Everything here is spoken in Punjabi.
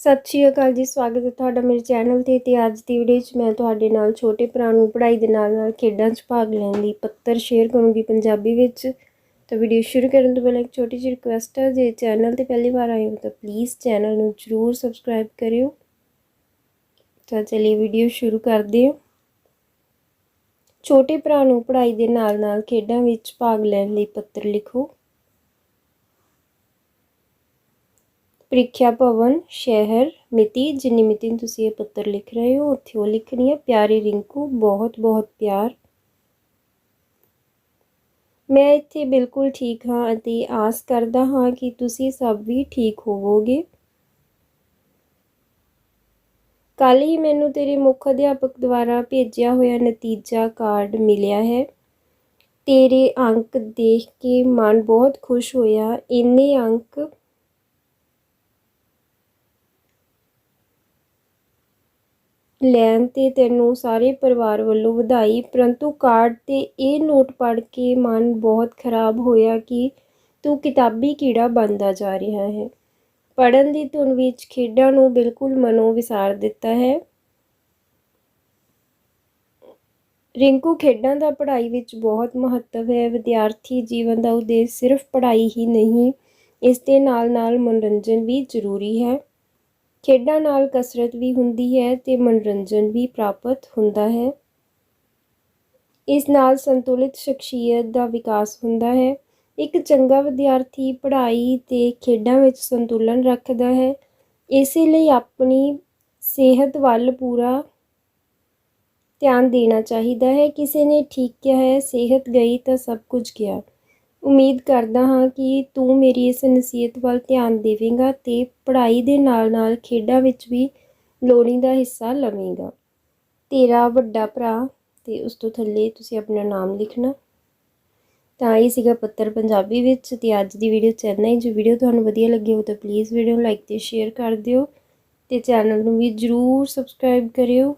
ਸਤਿ ਸ਼੍ਰੀ ਅਕਾਲ ਜੀ, ਸਵਾਗਤ ਹੈ ਤੁਹਾਡਾ ਮੇਰੇ ਚੈਨਲ ਤੇ ਤੇ ਅੱਜ ਦੀ ਵੀਡੀਓ 'ਚ ਮੈਂ ਤੁਹਾਡੇ ਨਾਲ ਛੋਟੇ ਭਰਾ ਨੂੰ ਪੜ੍ਹਾਈ ਦੇ ਨਾਲ ਨਾਲ ਖੇਡਾਂ 'ਚ ਭਾਗ ਲੈਣ ਲਈ ਪੱਤਰ ਸ਼ੇਅਰ ਕਰੂੰਗੀ ਪੰਜਾਬੀ ਵਿੱਚ। ਤਾਂ ਵੀਡੀਓ ਸ਼ੁਰੂ ਕਰਨ ਤੋਂ ਪਹਿਲਾਂ ਇੱਕ ਛੋਟੀ ਜਿਹੀ ਰਿਕੁਐਸਟ ਹੈ, ਜੇ ਚੈਨਲ ਤੇ ਪਹਿਲੀ ਵਾਰ ਆਏ ਹੋ ਤਾਂ ਪਲੀਜ਼ ਚੈਨਲ ਨੂੰ ਜਰੂਰ ਸਬਸਕ੍ਰਾਈਬ ਕਰਿਓ। ਤਾਂ ਚਲਿਏ ਵੀਡੀਓ ਸ਼ੁਰੂ ਕਰਦੇ ਹਾਂ। ਛੋਟੇ ਭਰਾ ਨੂੰ ਪੜ੍ਹਾਈ ਦੇ ਨਾਲ ਨਾਲ ਖੇਡਾਂ ਵਿੱਚ ਭਾਗ ਲੈਣ ਲਈ ਪੱਤਰ ਲਿਖੋ। ਪ੍ਰੀਖਿਆ ਭਵਨ, ਸ਼ਹਿਰ, ਮਿਤੀ, ਜਿੰਨੀ ਮਿਤੀ ਨੂੰ ਤੁਸੀਂ ਇਹ ਪੱਤਰ ਲਿਖ ਰਹੇ ਹੋ, ਉੱਥੇ ਉਹ ਲਿਖਣੀ ਹੈ। ਪਿਆਰੇ ਰਿੰਕੂ, ਬਹੁਤ ਬਹੁਤ ਪਿਆਰ। ਮੈਂ ਇੱਥੇ ਬਿਲਕੁਲ ਠੀਕ ਹਾਂ ਅਤੇ ਆਸ ਕਰਦਾ ਹਾਂ ਕਿ ਤੁਸੀਂ ਸਭ ਵੀ ਠੀਕ ਹੋਵੋਗੇ। ਕੱਲ ਹੀ ਮੈਨੂੰ ਤੇਰੇ ਮੁੱਖ ਅਧਿਆਪਕ ਦੁਆਰਾ ਭੇਜਿਆ ਹੋਇਆ ਨਤੀਜਾ ਕਾਰਡ ਮਿਲਿਆ ਹੈ। ਤੇਰੇ ਅੰਕ ਦੇਖ ਕੇ ਮਨ ਬਹੁਤ ਖੁਸ਼ ਹੋਇਆ। ਇੰਨੇ ਅੰਕ ਲੈਣ ਤੇ ਤੈਨੂੰ ਸਾਰੇ ਪਰਿਵਾਰ ਵੱਲੋਂ ਵਧਾਈ, ਪਰੰਤੂ ਕਾਰਡ ਤੇ ਇਹ ਨੋਟ ਪੜ੍ਹ ਕੇ ਮਨ ਬਹੁਤ ਖਰਾਬ ਹੋਇਆ ਕਿ ਤੂੰ ਕਿਤਾਬੀ ਕੀੜਾ ਬਣਦਾ ਜਾ ਰਿਹਾ ਹੈ। ਪੜਨ ਦੀ ਧੁਨ ਵਿੱਚ ਖੇਡਾਂ ਨੂੰ ਬਿਲਕੁਲ ਮਨੋਂ ਵਿਸਾਰ ਦਿੱਤਾ ਹੈ। ਰਿੰਕੂ, ਖੇਡਾਂ ਦਾ ਪੜ੍ਹਾਈ ਵਿੱਚ ਬਹੁਤ ਮਹੱਤਵ ਹੈ। ਵਿਦਿਆਰਥੀ ਜੀਵਨ ਦਾ ਉਦੇਸ਼ ਸਿਰਫ ਪੜ੍ਹਾਈ ਹੀ ਨਹੀਂ, ਇਸ ਦੇ ਨਾਲ-ਨਾਲ ਮਨੋਰੰਜਨ ਵੀ ਜ਼ਰੂਰੀ ਹੈ। ਖੇਡਾਂ ਨਾਲ ਕਸਰਤ ਵੀ ਹੁੰਦੀ ਹੈ ਤੇ ਮਨੋਰੰਜਨ ਵੀ ਪ੍ਰਾਪਤ ਹੁੰਦਾ ਹੈ। ਇਸ ਨਾਲ ਸੰਤੁਲਿਤ ਸ਼ਖਸੀਅਤ ਦਾ ਵਿਕਾਸ ਹੁੰਦਾ ਹੈ। ਇੱਕ ਚੰਗਾ ਵਿਦਿਆਰਥੀ ਪੜ੍ਹਾਈ ਤੇ ਖੇਡਾਂ ਵਿੱਚ ਸੰਤੁਲਨ ਰੱਖਦਾ ਹੈ। ਇਸੇ ਲਈ ਆਪਣੀ ਸਿਹਤ ਵੱਲ ਪੂਰਾ ਧਿਆਨ ਦੇਣਾ ਚਾਹੀਦਾ ਹੈ। ਕਿਸੇ ਨੇ ਠੀਕ ਕਿਹਾ ਹੈ, ਸਿਹਤ ਗਈ ਤਾਂ ਸਭ ਕੁਝ ਗਿਆ। ਉਮੀਦ ਕਰਦਾ ਹਾਂ ਕਿ ਤੂੰ ਮੇਰੀ ਇਸ ਨਸੀਹਤ ਵੱਲ ਧਿਆਨ ਦੇਵੇਂਗਾ ਤੇ ਪੜ੍ਹਾਈ ਦੇ ਨਾਲ-ਨਾਲ ਖੇਡਾਂ ਵਿੱਚ ਵੀ ਲੋੜੀਂਦਾ ਹਿੱਸਾ ਲਵੇਂਗਾ। ਤੇਰਾ ਵੱਡਾ ਭਰਾ, ਤੇ ਉਸ ਤੋਂ ਥੱਲੇ ਤੁਸੀਂ ਆਪਣਾ ਨਾਮ ਲਿਖਣਾ। ਤਾਂ ਇਹ ਸੀਗਾ ਪੱਤਰ ਪੰਜਾਬੀ ਵਿੱਚ ਤੇ ਅੱਜ ਦੀ ਵੀਡੀਓ ਚ ਇੰਨਾ ਜੇ ਵੀਡੀਓ ਤੁਹਾਨੂੰ ਵਧੀਆ ਲੱਗੀ ਹੋ ਤਾਂ ਪਲੀਜ਼ ਵੀਡੀਓ ਨੂੰ ਲਾਈਕ ਤੇ ਸ਼ੇਅਰ ਕਰ ਦਿਓ ਤੇ ਚੈਨਲ ਨੂੰ ਵੀ ਜਰੂਰ ਸਬਸਕ੍ਰਾਈਬ ਕਰਿਓ।